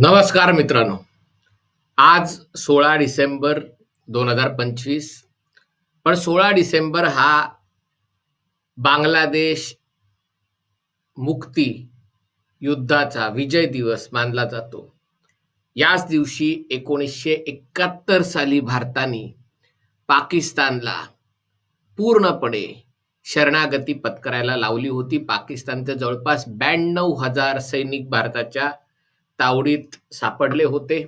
नमस्कार मित्रांनो. आज सोळा डिसेंबर दोन हजार पंचवीस. पण सोळा डिसेंबर हा बांगलादेश मुक्ती युद्धाचा विजय दिवस मानला जातो. याच दिवशी एकोणीसशे एकाहत्तर साली भारताने पाकिस्तानला पूर्णपणे शरणागती पत्करायला लावली होती. पाकिस्तानचे जवळपास ब्याण्णव हजार सैनिक भारताच्या तावडीत सापडले होते.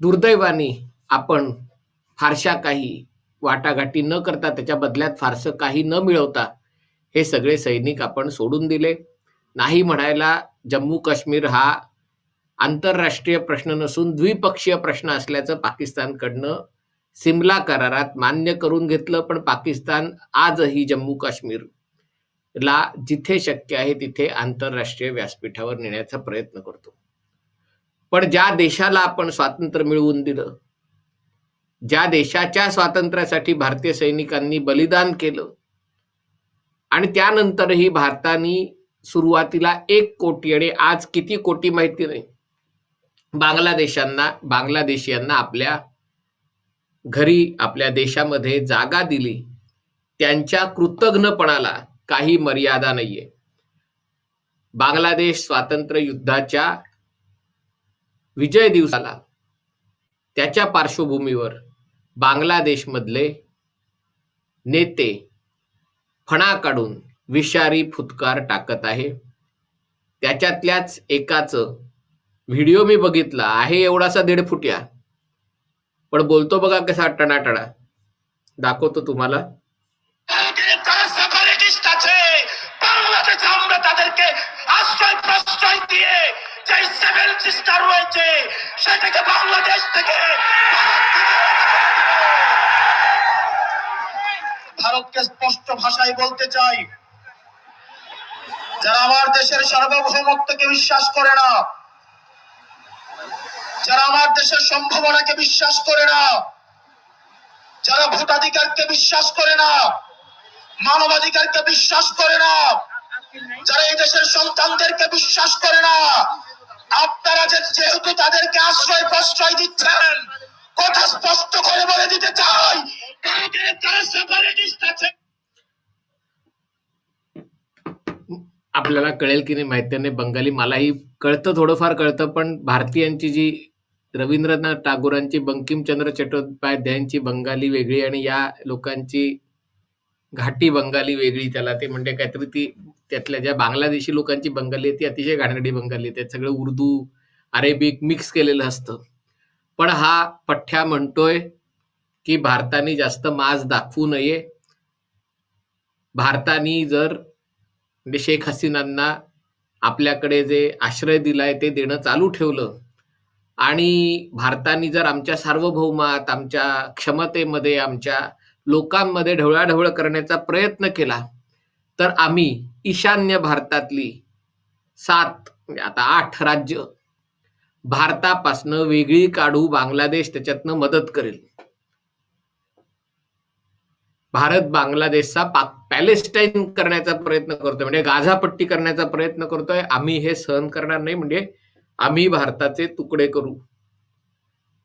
दुर्दैवाने आपण फारशा काही वाटाघाटी न करता त्याच्या बदल्यात फारसं काही न मिळवता हे सगळे सैनिक आपण सोडून दिले. नाही म्हणायला जम्मू काश्मीर हा आंतरराष्ट्रीय प्रश्न नसून द्विपक्षीय प्रश्न असल्याचं पाकिस्तानकडनं सिमला करारात मान्य करून घेतलं पण पाकिस्तान आजही जम्मू काश्मीरला जिथे शक्य आहे तिथे आंतरराष्ट्रीय व्यासपीठावर नेण्याचा प्रयत्न करतो. पण ज्या देशाला आपण स्वातंत्र्य मिळवून दिलं ज्या देशाच्या स्वातंत्र्यासाठी भारतीय सैनिकांनी बलिदान केलं आणि त्यानंतरही भारताने सुरुवातीला एक कोटी आणि आज किती कोटी माहिती नाही. बांगलादेशांना बांगलादेशीयांना आपल्या घरी आपल्या देशामध्ये जागा दिली. त्यांच्या कृतज्ञपणाला काही मर्यादा नाहीये. बांगलादेश स्वातंत्र्य युद्धाच्या विजय दिवसाला. त्याच्या पार्श्वभूमीवर बांगलादेशमधले नेते फणा काढून विषारी फुतकार टाकत आहे. त्याच्यातल्याच एकाचं व्हिडिओ मी बघितला आहे एवढासा दीड फुट्या. पण बोलतो बघा कसा टणाटणा. दाखवतो तुम्हाला. সিস্টার রয়েছে সেটাকে বাংলাদেশ থেকে। ভারতকে স্পষ্ট ভাষায় বলতে চাই, যারা আমার দেশের সার্বভৌমত্বকে বিশ্বাস করে না, যারা আমার দেশের সম্ভাবনাকে বিশ্বাস করে না, যারা ভোটাধিকারকে বিশ্বাস করে না, মানবাধিকারকে বিশ্বাস করে না, যারা এই দেশের সন্তানদেরকে বিশ্বাস করে না আপনারা যে যেহেতু তাদেরকে আশ্রয় প্রশ্রয় দিচ্ছেন কথা স্পষ্ট করে বলে দিতে চাই ভারতের যারা সেপারেটিস্ট আছে आपल्याला कळेल की नाही माहिती नाही बंगाली मलाही कळतं थोडंफार कळतं पण भारतीयांची जी रवींद्रनाथ टागोरांची बंकिमचंद्र चट्टोपाध्यायांची बंगाली वेगळी आणि या लोकांची घाटी बंगाली वेगळी त्याला ते म्हणजे काहीतरी ती त्यातल्या ज्या बांगलादेशी लोकांची बंगाली आहे ती अतिशय घाणगडी बंगाली आहे त्यात सगळं उर्दू अरेबिक मिक्स केलेलं असतं. पण हा पठ्ठ्या म्हणतोय की भारताने जास्त माज दाखवू नये. भारताने जर म्हणजे शेख हसीनांना आपल्याकडे जे आश्रय दिलाय ते देणं चालू ठेवलं आणि भारताने जर आमच्या सार्वभौमात आमच्या क्षमतेमध्ये आमच्या लोकांमध्ये ढवळाढवळ करण्याचा प्रयत्न केला तर आम्ही ईशान्य भारतातली सात म्हणजे आता आठ राज्य भारतापासनं वेगळी काढू बांगलादेश त्याच्यातनं मदत करेल. भारत बांगलादेशचा पाक पॅलेस्टाईन करण्याचा प्रयत्न करतोय म्हणजे गाझापट्टी करण्याचा प्रयत्न करतोय. आम्ही हे सहन करणार नाही म्हणजे आम्ही भारताचे तुकडे करू.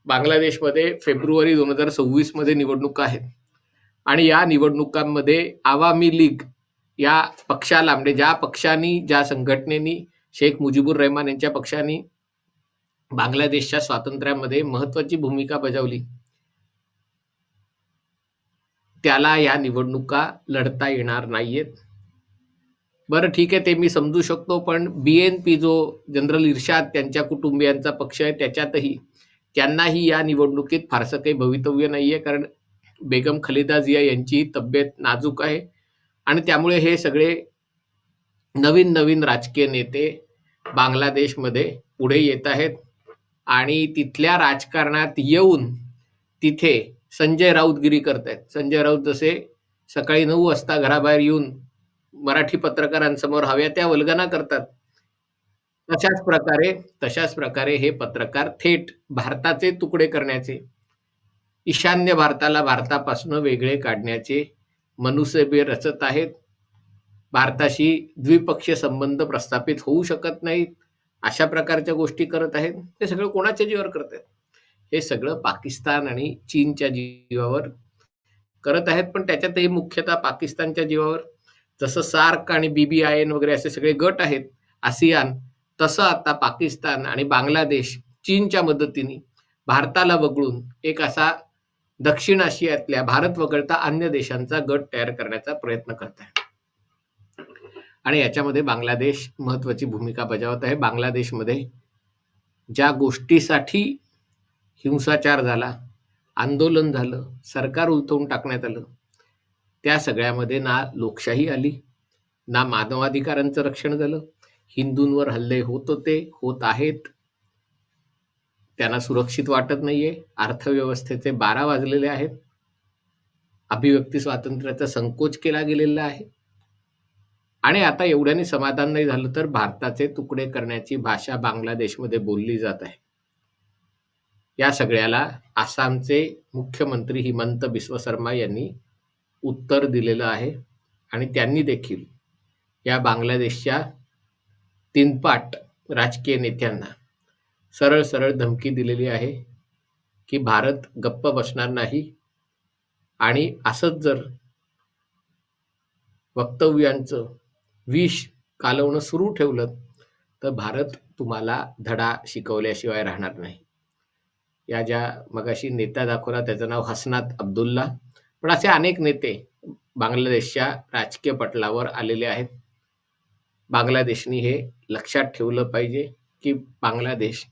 बांगलादेशमध्ये फेब्रुवारी दोन हजार सव्वीसमध्ये निवडणुका आहेत. आणि या निवडणुकांमध्ये आवामी लीग या पक्षाला म्हणजे ज्या पक्षांनी ज्या संघटनेनी शेख मुजीबुर रहमान यांच्या पक्षाने बांगलादेशच्या स्वातंत्र्यामध्ये महत्वाची भूमिका बजावली त्याला या निवडणुका लढता येणार नाहीयेत. बरं ठीक आहे ते मी समजू शकतो पण बी एन पी जो जनरल इर्शाद त्यांच्या कुटुंबियांचा पक्ष आहे त्याच्यातही त्यांनाही या निवडणुकीत फारसं काही भवितव्य नाहीये कारण बेगम खलिदा जिया यांची तब्येत नाजूक आहे. आणि त्यामुळे हे सगळे नवीन नवीन राजकीय नेते बांगलादेशमध्ये पुढे येत आहेत. आणि तिथल्या राजकारणात येऊन तिथे संजय राऊतगिरी करतायत. संजय राऊत जसे सकाळी नऊ वाजता घराबाहेर येऊन मराठी पत्रकारांसमोर हव्या त्या वल्गना करतात. तशाच प्रकारे तशाच प्रकारे हे पत्रकार थेट भारताचे तुकडे करण्याचे ईशान्य भारताला भारतापासून वेगळे काढण्याचे मनुष्यबे रचत आहेत. भारताशी द्विपक्षीय संबंध प्रस्थापित होऊ शकत नाहीत. अशा प्रकारच्या गोष्टी करत आहेत. ते सगळं कोणाच्या जीवावर करत आहेत? हे सगळं पाकिस्तान आणि चीनच्या जीवावर करत आहेत. पण त्याच्यातही मुख्यतः पाकिस्तानच्या जीवावर. जसं सार्क आणि बीबीआयएन वगैरे असे सगळे गट आहेत. आसियान तसं आता पाकिस्तान आणि बांगलादेश चीनच्या मदतीने भारताला वगळून एक असा दक्षिण आशियातल्या भारत वगळता अन्य देशांचा गट तयार करण्याचा प्रयत्न करत आहे आणि याच्यामध्ये बांगलादेश महत्वाची भूमिका बजावत आहे. बांगलादेशमध्ये ज्या गोष्टीसाठी हिंसाचार झाला आंदोलन झालं सरकार उलथवून टाकण्यात आलं त्या सगळ्यामध्ये ना लोकशाही आली ना मानवाधिकारांचं रक्षण झालं. हिंदूंवर हल्ले होत होते होत आहेत. त्यांना सुरक्षित वाटत नाहीये. अर्थव्यवस्थेचे बारा वाजलेले आहेत. अभिव्यक्ती स्वातंत्र्याचा संकोच केला गेलेला आहे. आणि आता एवढ्याने समाधान नाही झालं तर भारताचे तुकडे करण्याची भाषा बांगलादेशमध्ये बोलली जात आहे. या सगळ्याला आसामचे मुख्यमंत्री हिमंत बिस्व शर्मा यांनी उत्तर दिलेलं आहे. आणि त्यांनी देखील या बांगलादेशच्या तीनपाट राजकीय नेत्यांना सरळ सरळ धमकी दिलेली आहे की भारत गप्प बसणार नाही. आणि असंच जर वक्तव्यांचं विष कालवणं सुरू ठेवलं तर भारत तुम्हाला धडा शिकवल्याशिवाय राहणार नाही. या ज्या मगाशी नेता दाखवला त्याचं नाव हसनात अब्दुल्ला. पण असे अनेक नेते बांगलादेशच्या राजकीय पटलावर आलेले आहेत. बांगलादेशनी हे लक्षात ठेवलं पाहिजे की बांगलादेश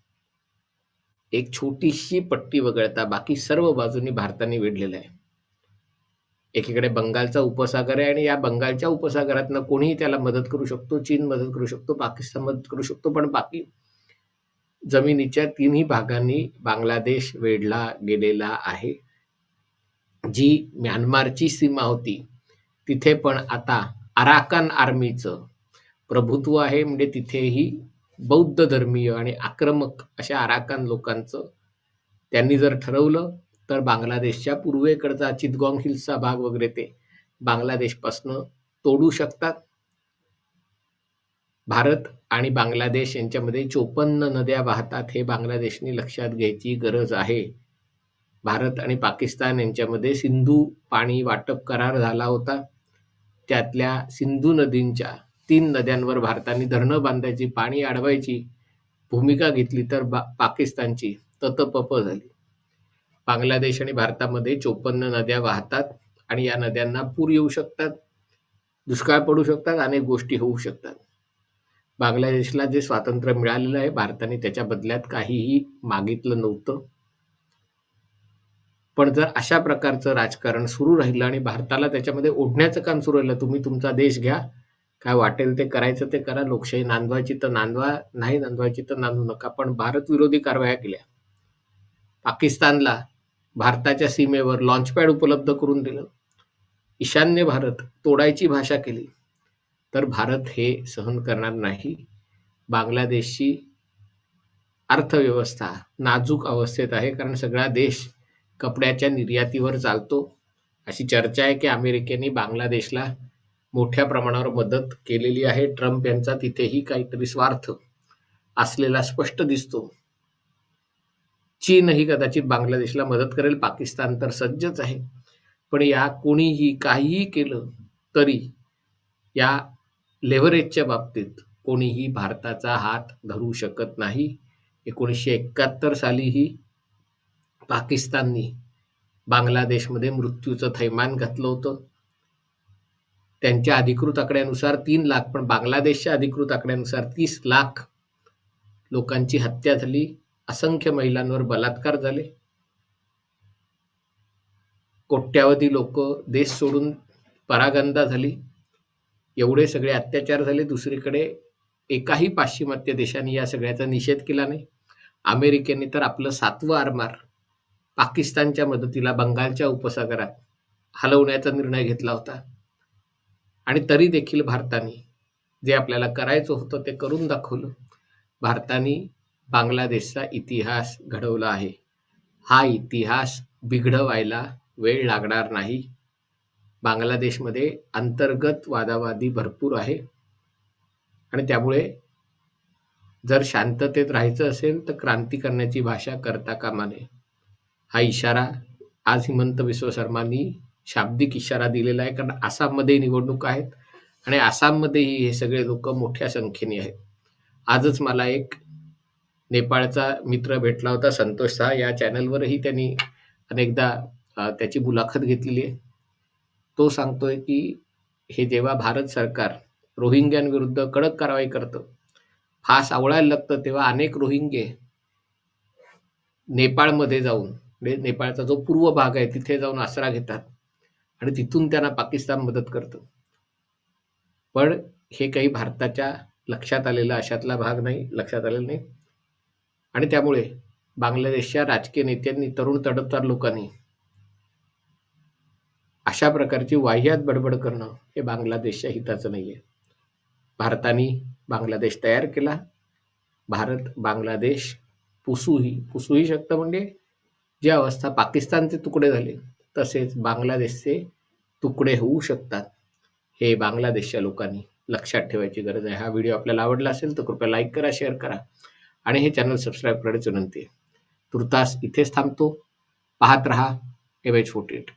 एक छोटीशी पट्टी वगळता बाकी सर्व बाजूनी भारताने वेढलेलं आहे. एकीकडे बंगालचा उपसागर आहे आणि या बंगालच्या उपसागरातनं कोणीही त्याला मदत करू शकतो चीन मदत करू शकतो पाकिस्तान मदत करू शकतो पण बाकी जमिनीच्या तिन्ही भागांनी बांगलादेश वेढला गेलेला आहे. जी म्यानमारची सीमा होती तिथे पण आता अराकन आर्मीचं प्रभुत्व आहे. म्हणजे तिथेही बौद्ध धर्मीय आणि आक्रमक अशा आराकान लोकांचं त्यांनी जर ठरवलं तर बांगलादेशच्या पूर्वेकडचा चितगॉंग हिल्सचा भाग वगैरे ते बांगलादेशपासनं तोडू शकतात. भारत आणि बांगलादेश यांच्यामध्ये चोपन्न नद्या वाहतात हे बांगलादेशने लक्षात घ्यायची गरज आहे. भारत आणि पाकिस्तान यांच्यामध्ये सिंधू पाणी वाटप करार झाला होता. त्यातल्या सिंधू नदींच्या तीन नद्यांवर भारताने धरणं बांधायची पाणी अडवायची भूमिका घेतली तर बा पाकिस्तानची ततपप झाली. बांगलादेश आणि भारतामध्ये चोपन्न नद्या वाहतात आणि या नद्यांना पूर येऊ शकतात दुष्काळ पडू शकतात अनेक गोष्टी होऊ शकतात. बांगलादेशला जे स्वातंत्र्य मिळालेलं आहे भारताने त्याच्या बदल्यात काहीही मागितलं नव्हतं. पण जर अशा प्रकारचं राजकारण सुरू राहिलं आणि भारताला त्याच्यामध्ये ओढण्याचं काम सुरू राहिलं तुम्ही तुमचा देश घ्या काय वाटेल ते करायचं ते करा. लोकशाही नांदवायची तर नांदवा नाही नांदवायची तर नांदू नका. पण भारत विरोधी कारवाया केल्या. पाकिस्तानला भारताच्या सीमेवर लॉन्चपॅड उपलब्ध करून दिलं. ईशान्य भारत तोडायची भाषा केली. तर भारत हे सहन करणार नाही. बांगलादेशची अर्थव्यवस्था नाजूक अवस्थेत आहे. कारण सगळा देश कपड्याच्या निर्यातीवर चालतो. अशी चर्चा आहे की अमेरिकेने बांगलादेशला मोठ्या प्रमाणावर मदत केलेली आहे. ट्रम्प यांचा तिथेही काहीतरी स्वार्थ असलेला स्पष्ट दिसतो. चीनही कदाचित बांगलादेशला मदत करेल. पाकिस्तान तर सज्जच आहे. पण या कोणीही काहीही केलं तरी या लेव्हरेजच्या बाबतीत कोणीही भारताचा हात धरू शकत नाही. एकोणीसशे एकाहत्तर सालीही पाकिस्ताननी बांगलादेशमध्ये मृत्यूचं थैमान घातलं होतं. त्यांच्या अधिकृत आकड्यानुसार तीन लाख पण बांगलादेशच्या अधिकृत आकड्यानुसार तीस लाख लोकांची हत्या झाली. असंख्य महिलांवर बलात्कार झाले. कोट्यावधी लोक देश सोडून परागंदा झाली. एवढे सगळे अत्याचार झाले. दुसरीकडे एकाही पाश्चिमात्य देशाने या सगळ्याचा निषेध केला नाही. अमेरिकेने तर आपलं सातवं आरमार पाकिस्तानच्या मदतीला बंगालच्या उपसागरात हलवण्याचा निर्णय घेतला होता. आणि तरी देखील भारताने जे आपल्याला करायचं होतं ते करून दाखवलं. भारताने बांगलादेशचा इतिहास घडवला आहे. हा इतिहास बिघडवायला वेळ लागणार नाही. बांगलादेशमध्ये अंतर्गत वादावादी भरपूर आहे. आणि त्यामुळे जर शांततेत राहायचं असेल तर क्रांती करण्याची भाषा करता कामा नये. हा इशारा आज हिमंत विश्व शर्मांनी शाब्दिक इशारा दिलेला आहे कारण आसाममध्ये निवडणूक आहेत आणि आसाममध्येही हे सगळे लोक मोठ्या संख्येने आहेत. आजच मला एक नेपाळचा मित्र भेटला होता संतोष शाह या चॅनलवरही त्यांनी अनेकदा त्याची मुलाखत घेतलेली आहे. तो सांगतोय की हे जेव्हा भारत सरकार रोहिंग्यांविरुद्ध कडक कारवाई करतं फास आवळायला लागतं तेव्हा अनेक रोहिंगे नेपाळमध्ये जाऊन म्हणजे नेपाळचा जो पूर्व भाग आहे तिथे जाऊन आसरा घेतात. आणि तिथून त्यांना पाकिस्तान मदत करतं. पण हे काही भारताच्या लक्षात आलेला अशातला भाग नाही लक्षात आलेला नाही. आणि त्यामुळे बांगलादेशच्या राजकीय नेत्यांनी तरुण तडफदार लोकांनी अशा प्रकारची वाह्यात बडबड करणं हे बांगलादेशच्या हिताचं नाही आहे भारताने बांगलादेश तयार केला. भारत बांगलादेश पुसूही पुसूही शकतं म्हणजे जी अवस्था पाकिस्तानचे तुकडे झाले. तसेच बांगलादेशचे तुकडे होऊ शकतात. हे बांगलादेशच्या लोकांनी लक्षात ठेवायची गरज आहे. हा व्हिडिओ आपल्याला आवडला असेल तर कृपया लाईक करा शेअर करा आणि हे चॅनल सबस्क्राईब करण्याची विनंती आहे. तुर्तास इथेच थांबतो. पाहत रहा एम एच फोर्टी एट.